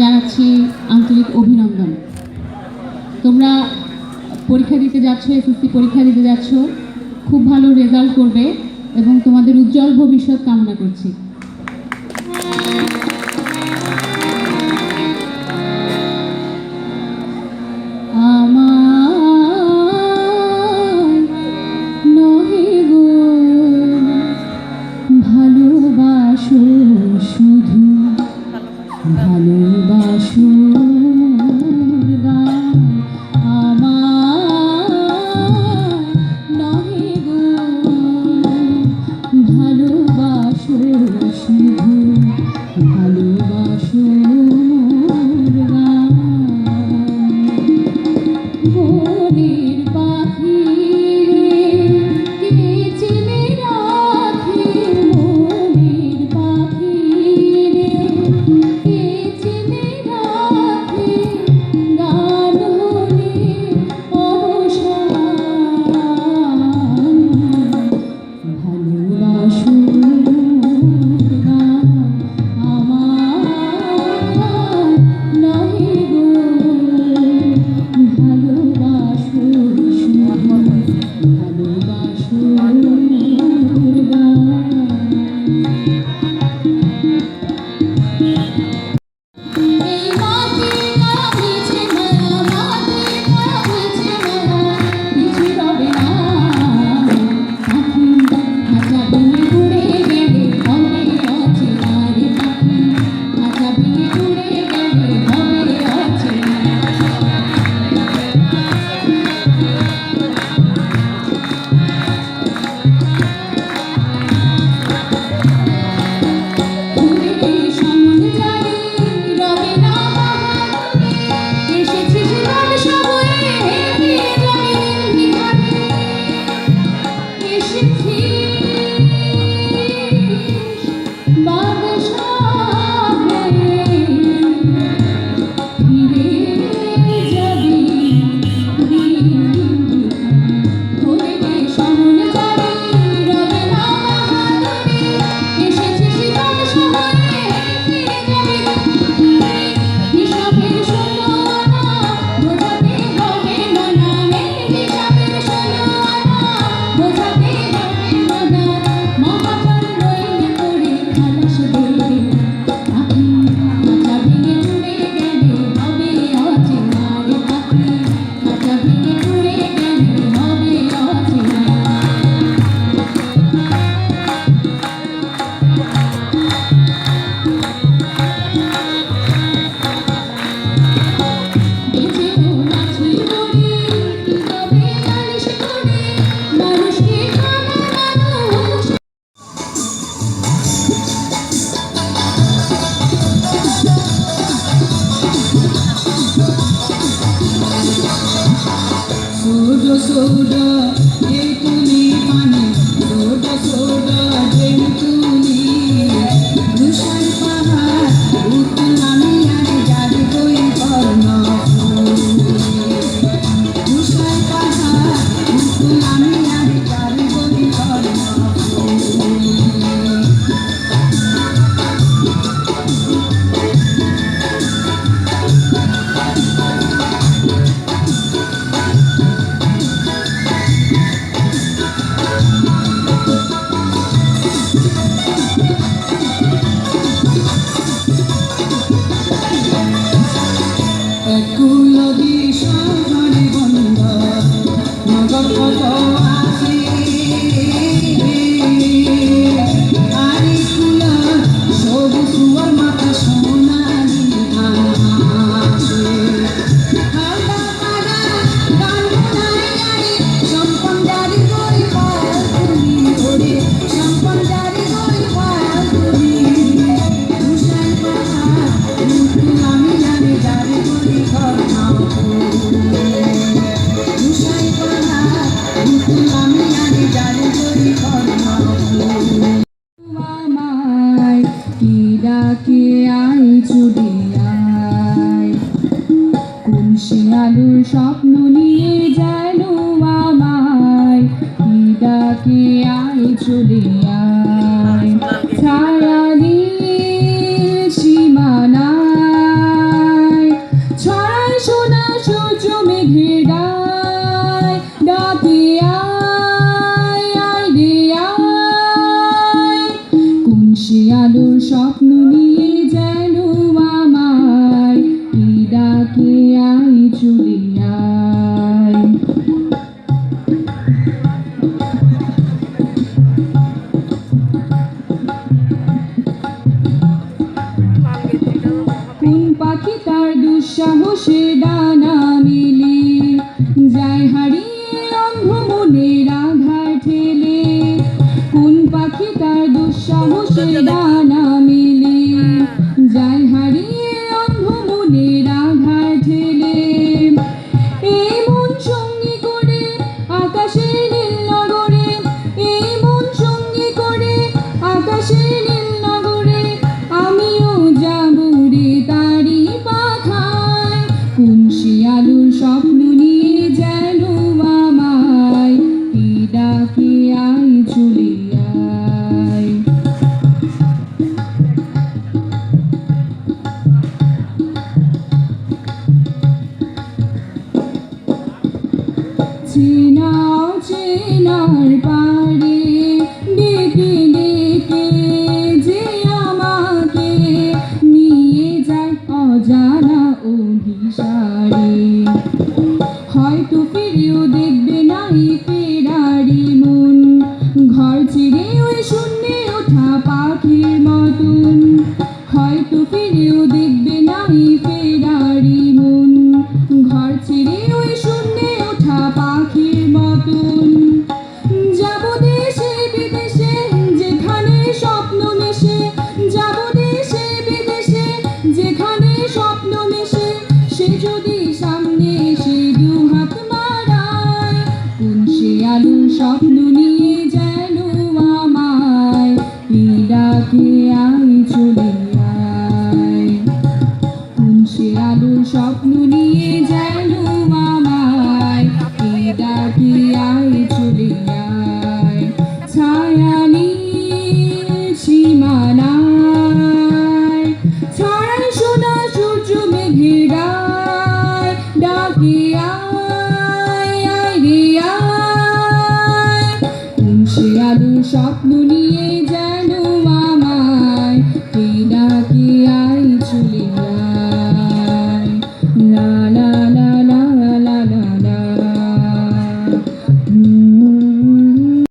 জানাচ্ছি আন্তরিক অভিনন্দন। তোমরা পরীক্ষা দিতে যাচ্ছ, এসএসসি পরীক্ষা দিতে যাচ্ছ, খুব ভালো রেজাল্ট করবে এবং তোমাদের উজ্জ্বল ভবিষ্যৎ কামনা করছি। 你还没有罢休 সোডা স্বপ্ন নিয়ে যেন আমার দিদাকে আয় চলে আয়। ছায়া নীল সীমানায়, ছড়ায় সোনা সূর্য মেঘে ডায় ডাকে আয় আয় রে আয়। কোন সে আলোর স্বপ্ন সাহসে ডানা মেলে যায় হারিয়ে অন্ধ মনে রাধা ঠেলে। কোন পাখি তার দুঃসাহসে ডানা শূন্যে ওঠা পাখির স্বপ্ন নিয়ে যেন আমায় কে ডাকে